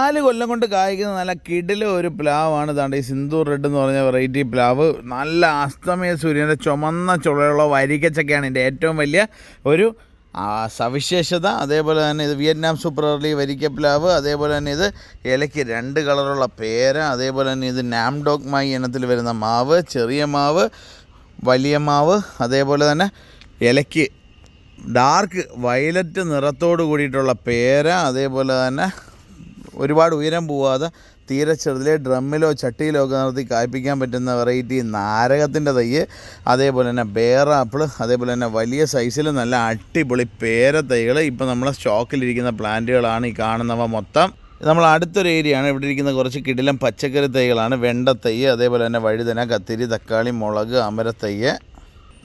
നാല് കൊല്ലം കൊണ്ട് കായ്ക്കുന്ന നല്ല കിടില ഒരു പ്ലാവാണ്. ഇതാണ്ട് ഈ സിന്ധൂർ റെഡ് എന്ന് പറഞ്ഞ വെറൈറ്റി പ്ലാവ്. നല്ല അസ്തമയ സൂര്യന്റെ ചുമന്ന ചുളയുള്ള വരിക്കച്ചക്കയാണ് ഇതിന്റെ ഏറ്റവും വലിയ ഒരു സവിശേഷത. അതേപോലെ തന്നെ ഇത് വിയറ്റ്നാം സൂപ്പർ എർലി വരിക്ക പ്ലാവ്. അതേപോലെ തന്നെ ഇത് ഇലയ്ക്ക് രണ്ട് കളറുള്ള പേര. അതേപോലെ തന്നെ ഇത് നാംഡോക് മായി ഇനത്തിൽ വരുന്ന മാവ് ചെറിയ മാവ് വലിയ മാവ്. അതേപോലെ തന്നെ ഇലയ്ക്ക് ഡാർക്ക് വയലറ്റ് നിറത്തോട് കൂടിയിട്ടുള്ള പേര. അതേപോലെ തന്നെ ഒരുപാട് ഉയരം പോവാതെ തീരെ ചെറുതിലെ ഡ്രമ്മിലോ ചട്ടിയിലോ ഒക്കെ നിർത്തി കായ്പ്പിക്കാൻ പറ്റുന്ന വെറൈറ്റി നാരകത്തിന്റെ തൈ. അതേപോലെ തന്നെ ബേറാപ്പിൾ അതേപോലെ തന്നെ വലിയ സൈസിൽ നല്ല അടിപൊളി പേര തൈകൾ ഇപ്പോൾ നമ്മളെ സ്റ്റോക്കിലിരിക്കുന്ന പ്ലാന്റുകളാണ് ഈ കാണുന്നവ മൊത്തം. നമ്മൾ അടുത്തൊരു ഏരിയയാണ് ഇവിടെ ഇരിക്കുന്ന കുറച്ച് കിടിലം പച്ചക്കറി തൈകളാണ്. വെണ്ട തൈ അതേപോലെ തന്നെ വഴുതന കത്തിരി തക്കാളി മുളക് അമരത്തൈ.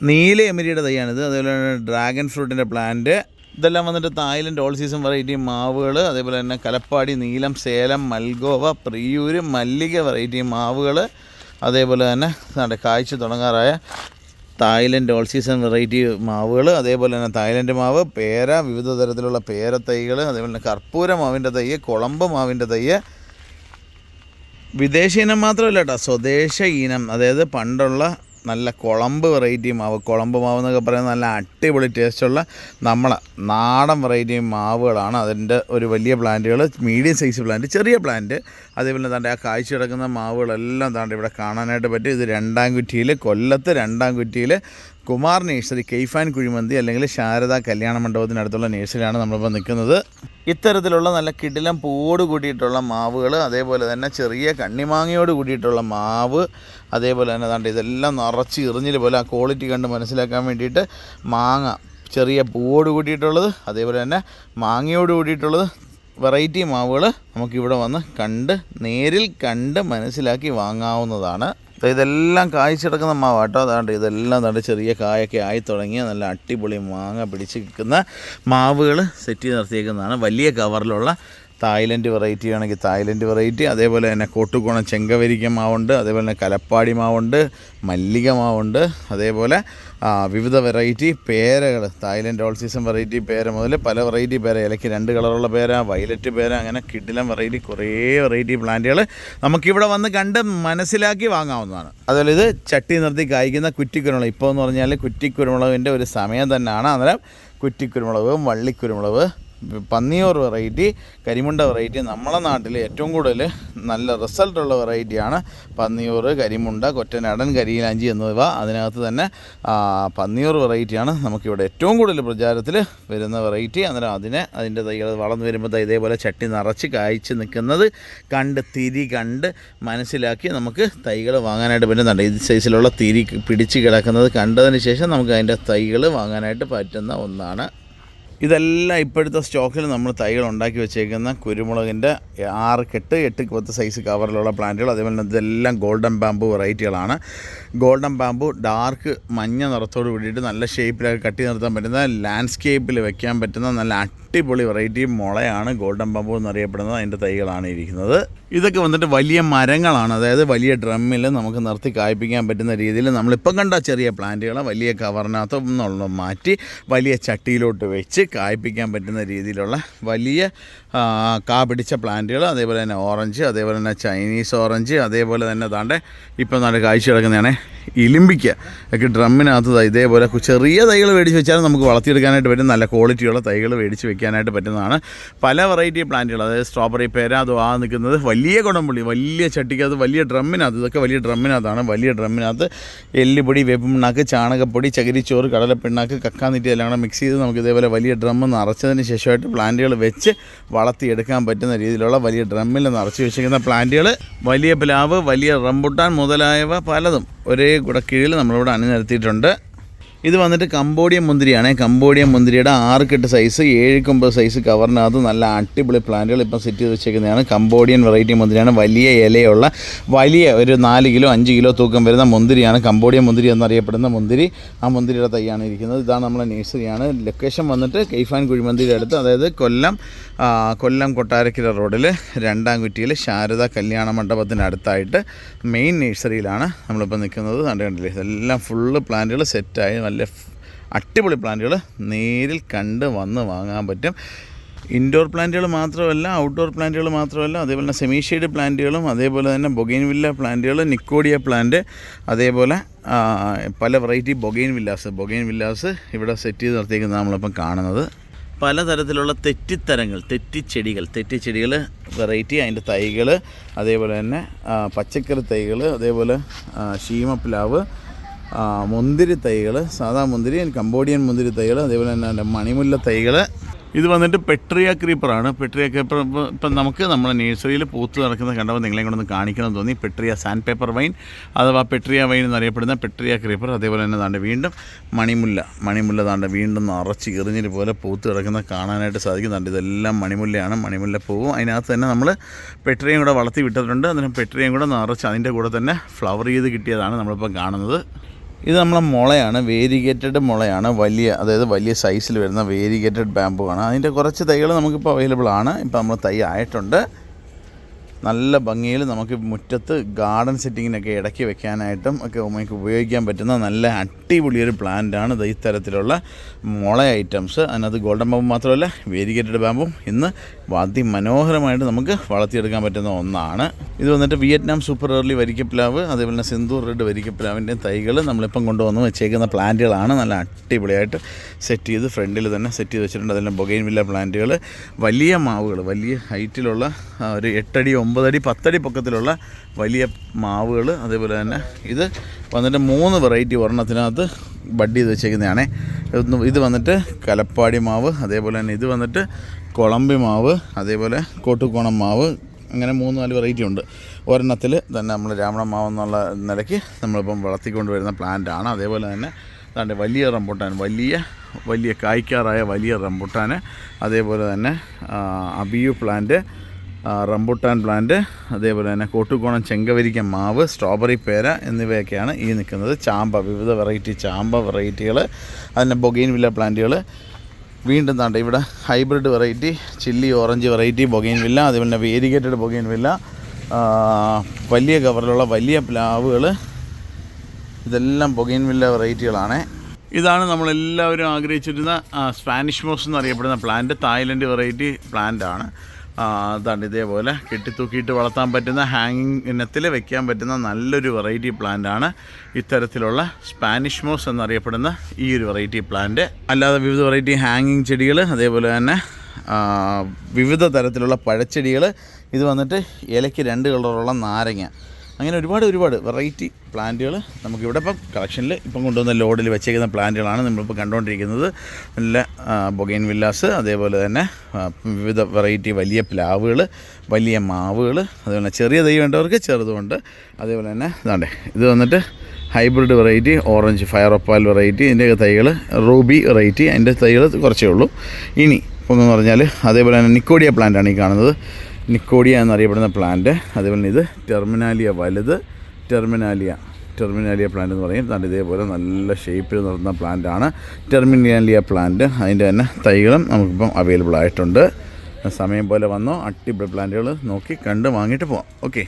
നീല എമിരിയുടെ തൈയാണിത്. അതേപോലെ തന്നെ ഡ്രാഗൺ ഫ്രൂട്ടിന്റെ പ്ലാന്റ് ഇതെല്ലാം വന്നിട്ട് തായ്ലൻഡ് ഓൾ സീസൺ വെറൈറ്റി മാവുകൾ അതേപോലെ തന്നെ കലപ്പാടി നീലം സേലം മൽഗോവ പ്രിയൂര് മല്ലിക വെറൈറ്റി മാവുകൾ അതേപോലെ തന്നെ നമ്മുടെ കാഴ്ച തുടങ്ങാറായ തായ്ലൻഡ് ഓൾ സീസൺ വെറൈറ്റി മാവുകൾ അതേപോലെ തന്നെ തായ്ലൻഡ് മാവ് പേര വിവിധ തരത്തിലുള്ള പേര തൈകൾ അതേപോലെ തന്നെ കർപ്പൂര മാവിന്റെ തൈ കുളമ്പ് മാവിന്റെ തൈ വിദേശ ഇനം മാത്രമല്ല കേട്ടോ സ്വദേശ ഇനം അതായത് പണ്ടുള്ള നല്ല കുളമ്പ് വെറൈറ്റി മാവ് കുളമ്പ് മാവ് എന്നൊക്കെ പറയുന്നത് നല്ല അടിപൊളി ടേസ്റ്റുള്ള നമ്മളെ നാടൻ വെറൈറ്റി മാവുകളാണ് അതിന്റെ ഒരു വലിയ പ്ലാന്റുകൾ മീഡിയം സൈസ് പ്ലാന്റ് ചെറിയ പ്ലാന്റ്. അതേപോലെ തന്നെ ആ കാഴ്ച കിടക്കുന്ന മാവുകളെല്ലാം താണ്ട് ഇവിടെ കാണാനായിട്ട് പറ്റും. ഇത് രണ്ടാം കുറ്റിയിൽ കൊല്ലത്ത് രണ്ടാം കുറ്റിയിൽ കുമാർ നേഴ്സറി കെയ്ഫാൻ കുഴിമന്തി അല്ലെങ്കിൽ ശാരദ കല്യാണ മണ്ഡപത്തിനടുത്തുള്ള നേഴ്സറിയാണ് നമ്മളിപ്പോൾ നിൽക്കുന്നത്. ഇത്തരത്തിലുള്ള നല്ല കിടിലം പൂവോട് കൂടിയിട്ടുള്ള മാവുകൾ അതേപോലെ തന്നെ ചെറിയ കണ്ണിമാങ്ങയോട് കൂടിയിട്ടുള്ള മാവ് അതേപോലെ തന്നെ ദാണ്ട് ഇതെല്ലാം നിറച്ച് ഇറിഞ്ഞിൽ പോലെ ആ ക്വാളിറ്റി കണ്ട് മനസ്സിലാക്കാൻ വേണ്ടിയിട്ട് മാങ്ങ ചെറിയ പൂവോട് കൂടിയിട്ടുള്ളത് അതേപോലെ തന്നെ മാങ്ങയോട് കൂടിയിട്ടുള്ളത് വെറൈറ്റി മാവുകൾ നമുക്കിവിടെ വന്ന് കണ്ട് നേരിൽ കണ്ട് മനസ്സിലാക്കി വാങ്ങാവുന്നതാണ്. ഇതെല്ലാം കായ്ച്ചെടുക്കുന്ന മാവ് കേട്ടോ അതാണ്ട് ഇതെല്ലാം നല്ല ചെറിയ കായൊക്കെ ആയി തുടങ്ങിയ നല്ല അടിപൊളി മാങ്ങ പിടിച്ച് നിൽക്കുന്ന മാവുകൾ സെറ്റ് ചെയ്ത് നിർത്തിയേക്കുന്നതാണ്. വലിയ കവറിലുള്ള തായ്ലൻഡ് വെറൈറ്റി ആണെങ്കിൽ തായ്ലൻഡ് വെറൈറ്റി അതേപോലെ തന്നെ കോട്ടുകോണം ചെങ്കവരിക്ക മാവുണ്ട് അതേപോലെ തന്നെ കലപ്പാടി മാവുണ്ട് മല്ലിക മാവുണ്ട് അതേപോലെ വിവിധ വെറൈറ്റി പേരകൾ തായ്ലൻഡ് ഓൾ സീസൺ വെറൈറ്റി പേര മുതൽ പല വെറൈറ്റി പേര ഇലയ്ക്ക് രണ്ട് കളറുള്ള പേര വയലറ്റ് പേര അങ്ങനെ കിഡിലം വെറൈറ്റി കുറേ വെറൈറ്റി പ്ലാന്റുകൾ നമുക്കിവിടെ വന്ന് കണ്ട് മനസ്സിലാക്കി വാങ്ങാവുന്നതാണ്. അതുപോലെ ഇത് ചട്ടി നിർത്തി കായ്ക്കുന്ന കുറ്റിക്കുരുമുളക് ഇപ്പോൾ എന്ന് പറഞ്ഞാൽ കുറ്റിക്കുരുമുളകിന്റെ ഒരു സമയം തന്നെയാണ് അന്നേരം കുറ്റിക്കുരുമുളക് വള്ളിക്കുരുമുളക് പന്നിയൂർ വെറൈറ്റി കരിമുണ്ട വെറൈറ്റി നമ്മളെ നാട്ടിൽ ഏറ്റവും കൂടുതൽ നല്ല റിസൾട്ടുള്ള വെറൈറ്റിയാണ് പന്നിയൂർ കരിമുണ്ട കൊറ്റനാടൻ കരിയിലാഞ്ചി എന്നിവ. അതിനകത്ത് തന്നെ പന്നിയോർ വെറൈറ്റിയാണ് നമുക്കിവിടെ ഏറ്റവും കൂടുതൽ പ്രചാരത്തിൽ വരുന്ന വെറൈറ്റി അന്നേരം അതിനെ അതിന്റെ തൈകൾ വളർന്നു വരുമ്പോൾ ഇതേപോലെ ചട്ടി നിറച്ച് കായ്ച്ച് നിൽക്കുന്നത് കണ്ട് തിരി കണ്ട് മനസ്സിലാക്കി നമുക്ക് തൈകൾ വാങ്ങാനായിട്ട് പറ്റുന്നുണ്ട്. ഈ സൈസിലുള്ള തിരി പിടിച്ച് കിടക്കുന്നത് കണ്ടതിന് ശേഷം നമുക്ക് അതിന്റെ തൈകൾ വാങ്ങാനായിട്ട് പറ്റുന്ന ഒന്നാണ് ഇതെല്ലാം ഇപ്പോഴത്തെ സ്റ്റോക്കിൽ നമ്മൾ തൈകൾ ഉണ്ടാക്കി വെച്ചേക്കുന്ന കുരുമുളകിന്റെ ആറ് കെട്ട് എട്ട് പത്ത് സൈസ് കവറിലുള്ള പ്ലാന്റുകൾ അതേപോലെ തന്നെ ഇതെല്ലാം ഗോൾഡൻ ബാമ്പു വെറൈറ്റികളാണ് ഗോൾഡൻ ബാമ്പു ഡാർക്ക് മഞ്ഞ നിറത്തോട് കൂടിയിട്ട് നല്ല ഷേപ്പിലൊക്കെ കട്ടി നിർത്താൻ പറ്റുന്ന ലാൻഡ്സ്കേപ്പിൽ വെക്കാൻ പറ്റുന്ന നല്ല അടിപൊളി വെറൈറ്റി മുളയാണ്. ഗോൾഡൻ ബാമ്പു എന്നറിയപ്പെടുന്നത്. അതിന്റെ തൈകളാണ് ഇരിക്കുന്നത്. ഇതൊക്കെ വന്നിട്ട് വലിയ മരങ്ങളാണ്. അതായത് വലിയ ഡ്രമ്മിൽ നമുക്ക് നിർത്തി കായ്പ്പിക്കാൻ പറ്റുന്ന രീതിയിൽ നമ്മളിപ്പം കണ്ട ചെറിയ പ്ലാന്റുകളെ വലിയ കവറിനകത്ത് നിന്നുള്ള മാറ്റി വലിയ ചട്ടിയിലോട്ട് വെച്ച് കായ്പ്പിക്കാൻ പറ്റുന്ന രീതിയിലുള്ള വലിയ കാ പിടിച്ച പ്ലാന്റുകൾ അതേപോലെ തന്നെ ഓറഞ്ച് അതേപോലെ തന്നെ ചൈനീസ് ഓറഞ്ച് അതേപോലെ തന്നെ താണ്ടെ ഇപ്പം നല്ല കാഴ്ച കിടക്കുന്നതാണ് ഇലിമ്പിക്ക ഒക്കെ ഡ്രമ്മിനകത്ത് ഇതേപോലെ ചെറിയ തൈകൾ മേടിച്ച് വെച്ചാൽ നമുക്ക് വളർത്തിയെടുക്കാനായിട്ട് പറ്റും. നല്ല ക്വാളിറ്റിയുള്ള തൈകൾ മേടിച്ച് വെക്കാനായിട്ട് പറ്റുന്നതാണ്. പല വെറൈറ്റി പ്ലാന്റുകൾ അതായത് സ്ട്രോബെറി പേര അതോ ആ നിൽക്കുന്നത് വലിയ കുടംപുള്ളി വലിയ ചട്ടിക്കകത്ത് വലിയ ഡ്രമ്മിനകത്ത് ഇതൊക്കെ വലിയ ഡ്രമ്മിനകത്താണ് വലിയ ഡ്രമ്മിനകത്ത് എല്ലുപൊടി വേപ്പിണ്ണാക്ക് ചാണകപ്പൊടി ചകിരിച്ചോറ് കടലപ്പിണ്ണാക്ക് കക്കാന്നിറ്റി എല്ലാം കൂടെ മിക്സ് ചെയ്ത് നമുക്ക് ഇതേപോലെ വലിയ ഡ്രമ്മ് നിറച്ചതിന് ശേഷമായിട്ട് പ്ലാന്റുകൾ വെച്ച് വളർത്തിയെടുക്കാൻ പറ്റുന്ന രീതിയിലുള്ള വലിയ ഡ്രമ്മിൽ നിറച്ച് വെച്ചിരിക്കുന്ന പ്ലാന്റുകൾ വലിയ പ്ലാവ് വലിയ റംബുട്ടാൻ മുതലായവ പലതും. ഒരേ കൂടെ കീഴിൽ നമ്മളിവിടെ അണിനിരത്തിയിട്ടുണ്ട് ഇത് വന്നിട്ട് കമ്പോഡിയൻ മുന്തിരിയാണ്. കമ്പോഡിയൻ മുന്തിരിയുടെ ആറ് കെട്ട് സൈസ് ഏഴ് കൊമ്പത് സൈസ് കവറിനകത്ത് നല്ല അടിപൊളി പ്ലാന്റുകൾ ഇപ്പം സെറ്റ് ചെയ്ത് വെച്ചേക്കുന്നതാണ്. Cambodian variety മുന്തിരിയാണ്. വലിയ ഇലയുള്ള വലിയ ഒരു നാല് കിലോ അഞ്ച് കിലോ തൂക്കം വരുന്ന മുന്തിരിയാണ്. കമ്പോഡിയൻ മുന്തിരി എന്നറിയപ്പെടുന്ന മുന്തിരി. ആ മുന്തിരിയുടെ തൈയാണ് ഇരിക്കുന്നത്. ഇതാണ് നമ്മളെ നേഴ്സറിയാണ് ലൊക്കേഷൻ വന്നിട്ട് കൈഫാൻ കുഴിമന്തിയുടെ അടുത്ത് അതായത് കൊല്ലം കൊല്ലം കൊട്ടാരക്കര റോഡിൽ രണ്ടാം കുറ്റിയിൽ ശാരദ കല്യാണ മണ്ഡപത്തിനടുത്തായിട്ട് മെയിൻ നേഴ്സറിയിലാണ് നമ്മളിപ്പോൾ നിൽക്കുന്നത്. കണ്ടു ഇതെല്ലാം ഫുള്ള് പ്ലാന്റുകൾ സെറ്റായി നല്ല അടിപൊളി പ്ലാന്റുകൾ നേരിൽ കണ്ട് വന്ന് വാങ്ങാൻ പറ്റും. ഇൻഡോർ പ്ലാന്റുകൾ മാത്രമല്ല ഔട്ട്ഡോർ പ്ലാന്റുകൾ മാത്രമല്ല അതേപോലെ തന്നെ സെമി ഷെയ്ഡ് പ്ലാന്റുകളും അതേപോലെ തന്നെ ബൊഗൈൻ വില്ല പ്ലാന്റുകൾ നിക്കോഡിയ പ്ലാന്റ് അതേപോലെ പല വെറൈറ്റി ബൊഗൈൻ വില്ലാസ് ബൊഗൈൻ വില്ലാസ് ഇവിടെ സെറ്റ് ചെയ്ത് നിർത്തിയിരിക്കുന്നത് നമ്മളിപ്പം കാണുന്നത്. പലതരത്തിലുള്ള തെറ്റിത്തരങ്ങൾ തെറ്റിച്ചെടികൾ തെറ്റിച്ചെടികൾ വെറൈറ്റി അതിന്റെ തൈകൾ അതേപോലെ തന്നെ പച്ചക്കറി തൈകൾ അതേപോലെ ആ, മുന്തിരി തൈകൾ സാധാ മുന്തിരി കമ്പോഡിയൻ മുന്തിരി തൈകൾ അതേപോലെ തന്നെ മണിമുല്ല തൈകൾ ഇത് വന്നിട്ട് പെട്രിയ ക്രീപ്പറാണ്. പെട്രിയ ക്രീപ്പർ ഇപ്പം നമുക്ക് നമ്മുടെ നേഴ്സറിയിൽ പൂത്ത് നടക്കുന്നത് കണ്ടപ്പോൾ നിങ്ങളെ കൊണ്ടൊന്ന് കാണിക്കണം തോന്നി. പെട്രിയ സാൻഡ് പേപ്പർ വൈൻ അഥവാ പെട്രിയ വൈൻ എന്നറിയപ്പെടുന്ന പെട്രിയ ക്രീപ്പർ. അതേപോലെ തന്നെ താണ്ട് വീണ്ടും മണിമുല്ല. മണിമുല്ല താണ്ട് വീണ്ടും നിറച്ച് എറിഞ്ഞിട്ട് പോലെ പൂത്ത് കിടക്കുന്ന കാണാനായിട്ട് സാധിക്കും. താണ്ട് ഇതെല്ലാം മണിമുല്ലയാണ്. മണിമുല്ല പൂവും. അതിനകത്ത് തന്നെ നമ്മൾ പെട്രിയയും കൂടെ വളർത്തി വിട്ടിട്ടുണ്ട്. അതിന് പെട്രിയയും കൂടെ നിറച്ച് അതിന്റെ കൂടെ തന്നെ ഫ്ലവർ ചെയ്ത് കിട്ടിയതാണ് നമ്മളിപ്പോൾ കാണുന്നത്. ഇത് നമ്മളെ മുളയാണ് വേരിഗേറ്റഡ് മുളയാണ് വലിയ അതായത് വലിയ സൈസിൽ വരുന്ന വേരിഗേറ്റഡ് ബാമ്പു ആണ്. അതിന്റെ കുറച്ച് തൈകൾ നമുക്കിപ്പോൾ അവൈലബിൾ ആണ്. ഇപ്പോൾ നമ്മൾ തൈ ആയിട്ടുണ്ട്. നല്ല ഭംഗിയിൽ നമുക്ക് മുറ്റത്ത് ഗാർഡൻ സെറ്റിങ്ങിനൊക്കെ ഇടയ്ക്ക് വെക്കാനായിട്ടും ഒക്കെ നമുക്ക് ഉപയോഗിക്കാൻ പറ്റുന്ന നല്ല അടിപൊളിയൊരു പ്ലാന്റാണ് ഈ തരത്തിലുള്ള മുള ഐറ്റംസ് അതിനകത്ത് ഗോൾഡൻ ബാമ്പു മാത്രമല്ല വേരിഗേറ്റഡ് ബാമ്പും ഇന്ന് അതിമനോഹരമായിട്ട് നമുക്ക് വളർത്തിയെടുക്കാൻ പറ്റുന്ന ഒന്നാണ്. ഇത് വന്നിട്ട് വിയറ്റ്നാം സൂപ്പർ ഏർലി വരിക്കപ്ലാവ് അതേപോലെ തന്നെ സിന്ദൂർ റെഡ് വരിക്കപ്ലാവിന്റെ തൈകൾ നമ്മളിപ്പം കൊണ്ടുവന്ന് വെച്ചേക്കുന്ന പ്ലാന്റുകളാണ് നല്ല അടിപൊളിയായിട്ട് സെറ്റ് ചെയ്ത് ഫ്രണ്ടിൽ തന്നെ സെറ്റ് ചെയ്ത് വെച്ചിട്ടുണ്ട്. അതെല്ലാം ബൊഗൈൻ വില്ല പ്ലാന്റുകൾ വലിയ മാവുകൾ വലിയ ഹൈറ്റിലുള്ള ഒരു എട്ടടി ഒമ്പതടി പത്തടി പൊക്കത്തിലുള്ള വലിയ മാവുകൾ അതേപോലെ തന്നെ ഇത് വന്നിട്ട് മൂന്ന് വെറൈറ്റി ഒരെണ്ണത്തിനകത്ത് ബഡ് ചെയ്ത് വെച്ചേക്കുന്നതാണേ. ഇത് വന്നിട്ട് കലപ്പാടി മാവ് അതേപോലെ തന്നെ ഇത് വന്നിട്ട് കുളമ്പി മാവ് അതേപോലെ കോട്ടുകോണം മാവ് അങ്ങനെ മൂന്ന് നാല് വെറൈറ്റി ഉണ്ട്. ഒരെണ്ണത്തിൽ തന്നെ നമ്മൾ രാവണ മാവ് എന്നുള്ള നിലയ്ക്ക് നമ്മളിപ്പം വളർത്തിക്കൊണ്ട് വരുന്ന പ്ലാന്റാണ് അതേപോലെ തന്നെ അതാണ്ട് വലിയ റംബുട്ടാൻ വലിയ വലിയ കായ്ക്കാറായ വലിയ റംബുട്ടാൻ അതേപോലെ തന്നെ അബിയു പ്ലാന്റ് റംബുട്ടാൻ പ്ലാന്റ് അതേപോലെ തന്നെ കോട്ടുകോണം ചെങ്കവരിക്ക മാവ് സ്ട്രോബെറി പേര എന്നിവയൊക്കെയാണ് ഈ നിൽക്കുന്നത്. ചാമ്പ വിവിധ വെറൈറ്റി ചാമ്പ വെറൈറ്റികൾ അതിന്റെ ബൊഗെയിൻ വില്ല പ്ലാന്റുകൾ. വീണ്ടും താണ്ട ഇവിടെ hybrid variety chilli orange variety bougainvillea അതേപോലെ തന്നെ വേരിഗേറ്റഡ് ബൊഗെയിൻ വില്ല വലിയ കവറിലുള്ള വലിയ പ്ലാവുകൾ. ഇതെല്ലാം ബൊഗൈൻ വില്ല വെറൈറ്റികളാണ്. ഇതാണ് നമ്മളെല്ലാവരും ആഗ്രഹിച്ചിരുന്ന സ്പാനിഷ് മോസ് എന്നറിയപ്പെടുന്ന പ്ലാന്റ്. തായ്ലൻഡ് വെറൈറ്റി പ്ലാന്റ് ആണ് അതാണ് ഇതേപോലെ കെട്ടിത്തൂക്കിയിട്ട് വളർത്താൻ പറ്റുന്ന ഹാങ്ങിങ് ഇനത്തിൽ വെക്കാൻ പറ്റുന്ന നല്ലൊരു വെറൈറ്റി പ്ലാന്റ് ആണ് ഇത്തരത്തിലുള്ള സ്പാനിഷ് മോസ് എന്നറിയപ്പെടുന്ന ഈ ഒരു വെറൈറ്റി പ്ലാന്റ് അല്ലാതെ വിവിധ വെറൈറ്റി ഹാങ്ങിങ് ചെടികൾ അതേപോലെ തന്നെ വിവിധ തരത്തിലുള്ള പഴച്ചെടികൾ. ഇത് വന്നിട്ട് ഇലയ്ക്ക് രണ്ട് കളറുള്ള നാരങ്ങ. അങ്ങനെ ഒരുപാട് ഒരുപാട് വെറൈറ്റി പ്ലാന്റുകൾ നമുക്കിവിടെ ഇപ്പം കളക്ഷനിൽ ഇപ്പം കൊണ്ടുവന്ന ലോഡിൽ വെച്ചേക്കുന്ന പ്ലാന്റുകളാണ് നമ്മളിപ്പോൾ കണ്ടുകൊണ്ടിരിക്കുന്നത്. നല്ല ബൊഗൈൻ വില്ലാസ് അതേപോലെ തന്നെ വിവിധ വെറൈറ്റി വലിയ പ്ലാവുകൾ വലിയ മാവുകൾ അതുപോലെ ചെറിയ തൈ വേണ്ടവർക്ക് ചെറുതുമുണ്ട്. അതേപോലെ തന്നെ ഇതാണ്ടേ ഇത് വന്നിട്ട് hybrid variety orange fire opal variety ഇതിന്റെയൊക്കെ തൈകൾ റൂബി വെറൈറ്റി അതിന്റെ തൈകൾ കുറച്ചേ ഉള്ളൂ. ഇനി എന്ന് പറഞ്ഞാൽ അതേപോലെ തന്നെ നിക്കോഡിയ പ്ലാന്റാണ് ഈ കാണുന്നത്. നിക്കോഡിയ എന്നറിയപ്പെടുന്ന പ്ലാന്റ്. അതേപോലെ ഇത് ടെർമിനാലിയ വലുത്. ടെർമിനാലിയ ടെർമിനാലിയ പ്ലാന്റ് എന്ന് പറയും. അതുകൊണ്ട് ഇതേപോലെ നല്ല ഷേപ്പിൽ നിർത്തുന്ന പ്ലാന്റാണ് ടെർമിനാലിയ പ്ലാന്റ് അതിന്റെ തന്നെ തൈകളും നമുക്കിപ്പം അവൈലബിൾ ആയിട്ടുണ്ട്. സമയം പോലെ വന്നോ. അടിപൊളി പ്ലാന്റുകൾ നോക്കി കണ്ട് വാങ്ങിയിട്ട് പോവാം. ഓക്കെ